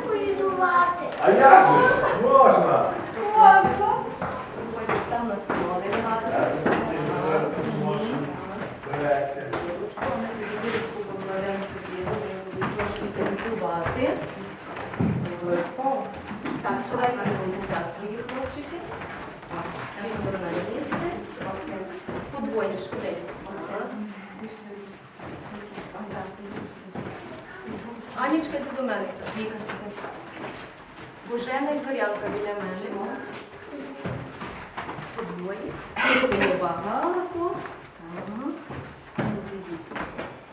полінувати? А як же? Можна. Можна. Так, сюди на місця свої хлопчики. Максим. Подвоїш. Куди? Максим. Анічка, ти до мене. Віка сидить. Божена і біля мене. Подвоє. Було багато. Ага. Ну,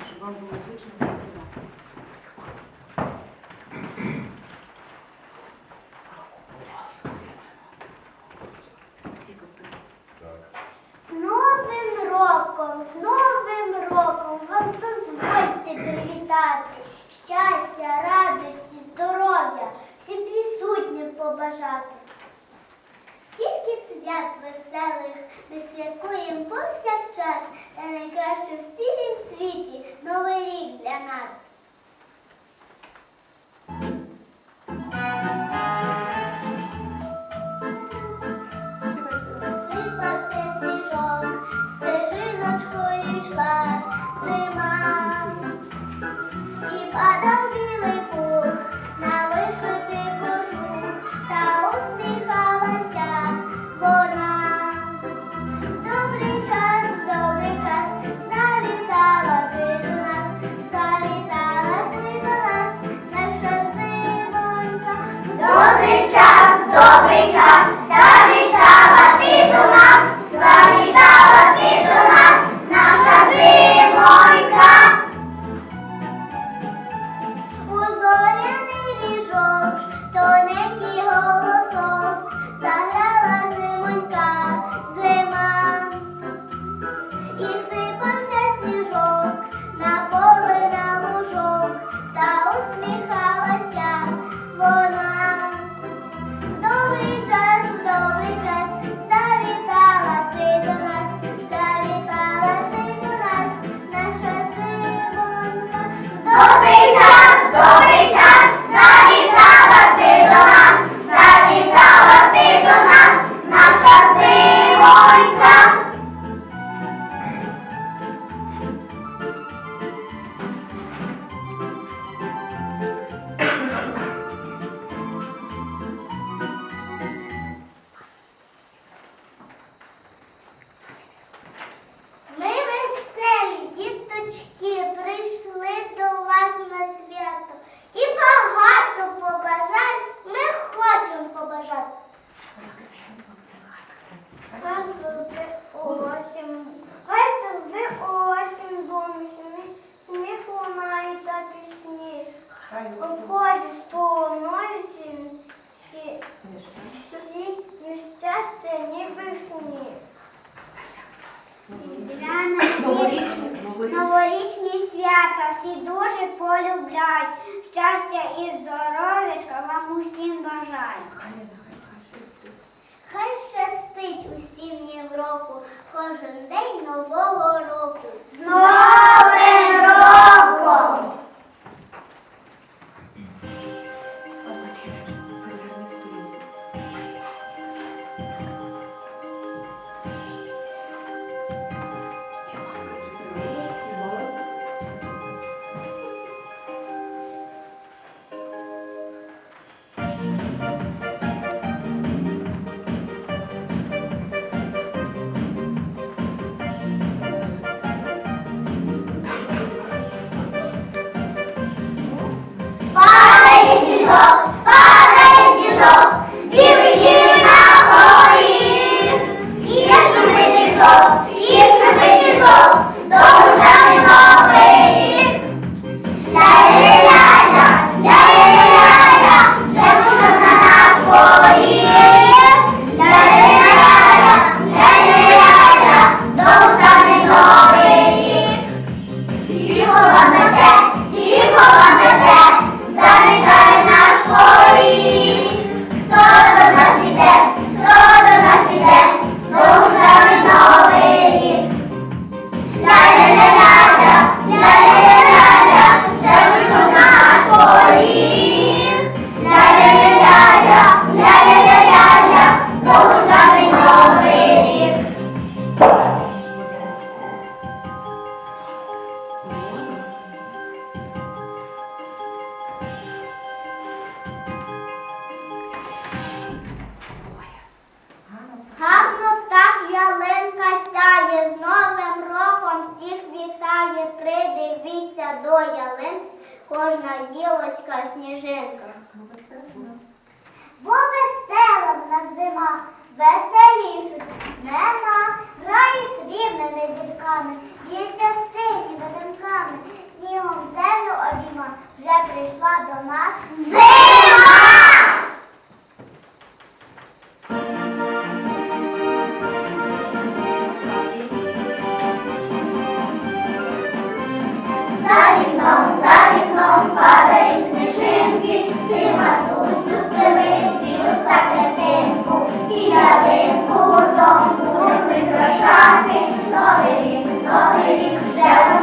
Щоб вам було зручно. поважати. Скільки свят веселих ми святкуємо повсякчас, та найкраще в цілім світі новий рік для нас. God made хай, щастить. Хай щастить усім днів кожен день нового року. З новим роком! Você Новий рік, новий рік вже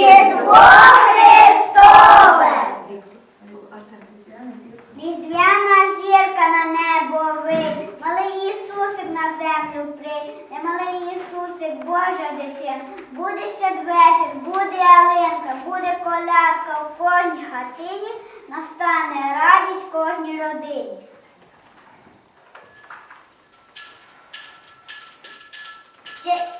Різдво Христове! Різдвяна зірка на небо вийде, малий Ісусик на землю прийде, малий Ісусик, Божа дитина, буде святвечір, буде ялинка, буде колядка в кожній хатині, настане радість кожній родині. Ще-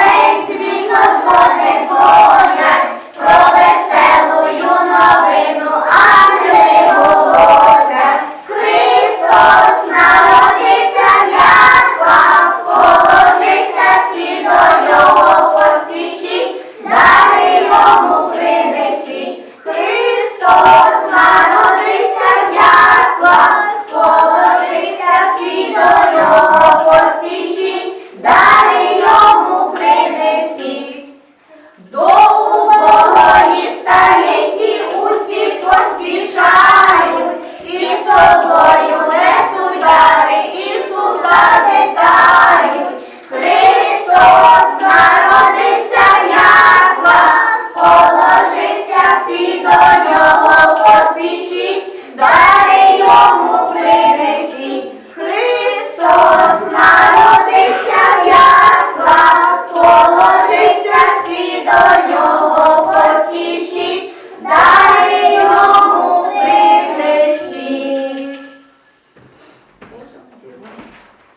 всі до нього поспішіть, дари йому принесіть.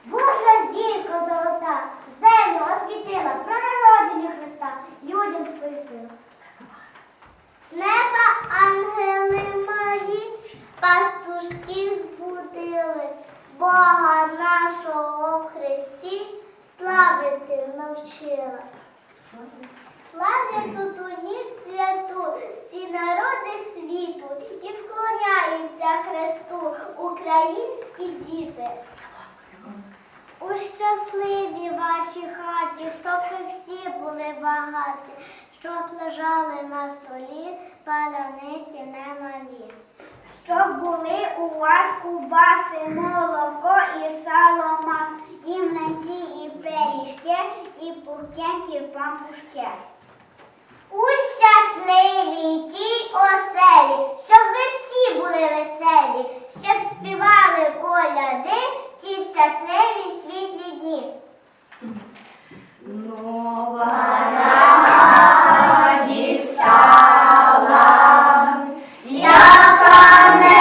Божа зірка золота, землю освітила, про Христа людям сповістила. З неба ангели мої, пастушки збудили, Бога нашого Христі славити навчила. Славлять у ніч святу, всі народи світу і вклоняються Христу, українські діти. У щасливій вашій хаті, щоб ви всі були багаті, щоб лежали на столі паляниці немалі. Щоб були у вас кубаси, молоко і сало мас, і млинці, і пиріжки, і пухкенькі пампушки. У щасливій тій оселі, щоб ви всі були веселі, щоб співали коляди ті щасливі світлі дні. Нова радість стала, яка не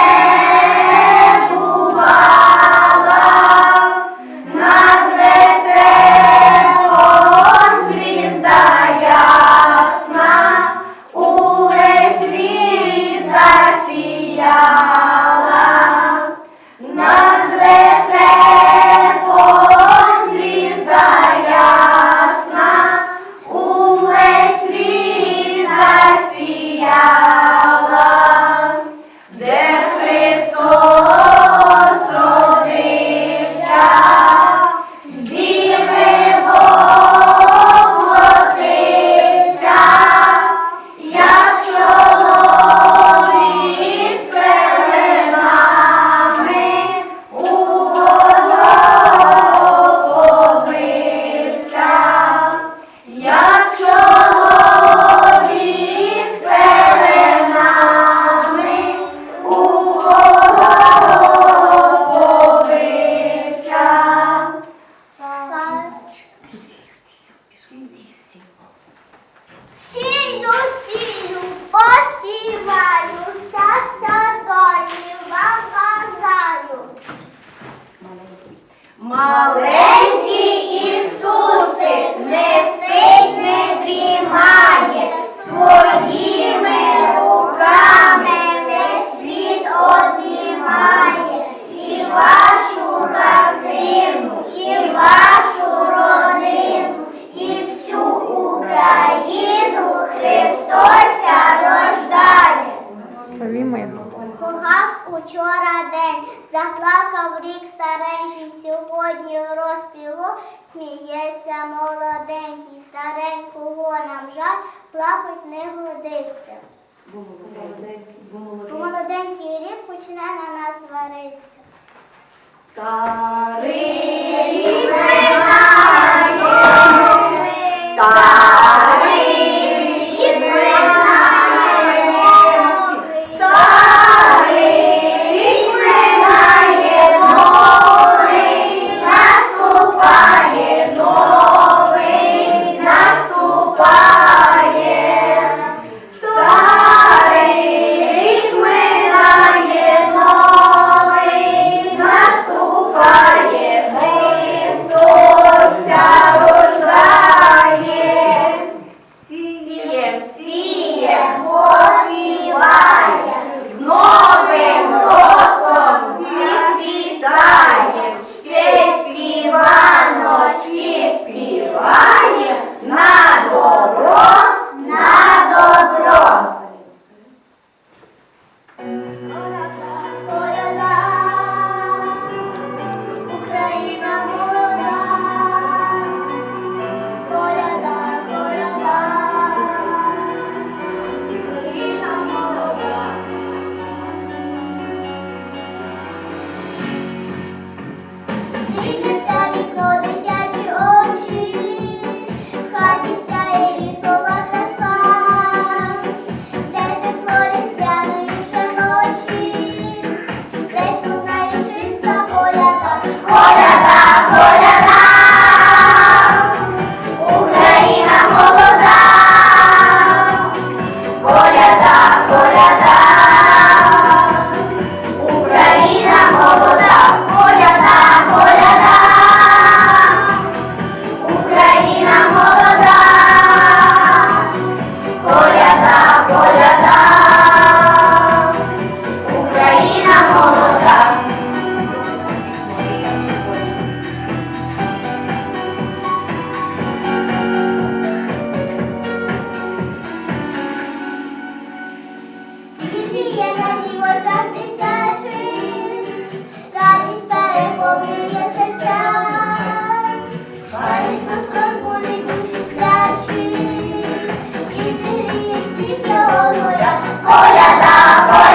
щастя долі вам бажаю. Маленький Ісусик не спить, не дрімає, своїми руками весь світ обіймає, і вашу хатину, і вашу родину, і всю Україну Христося рождає. Славімо його. Погас учора день, заплакав рік старенький, сьогодні розпіло, сміється молоденький, старенького нам жаль, плакать не годиться. Бо молоденький рік почне на нас варитися. Старий рік минає, старий Folha da, folha da. Bye.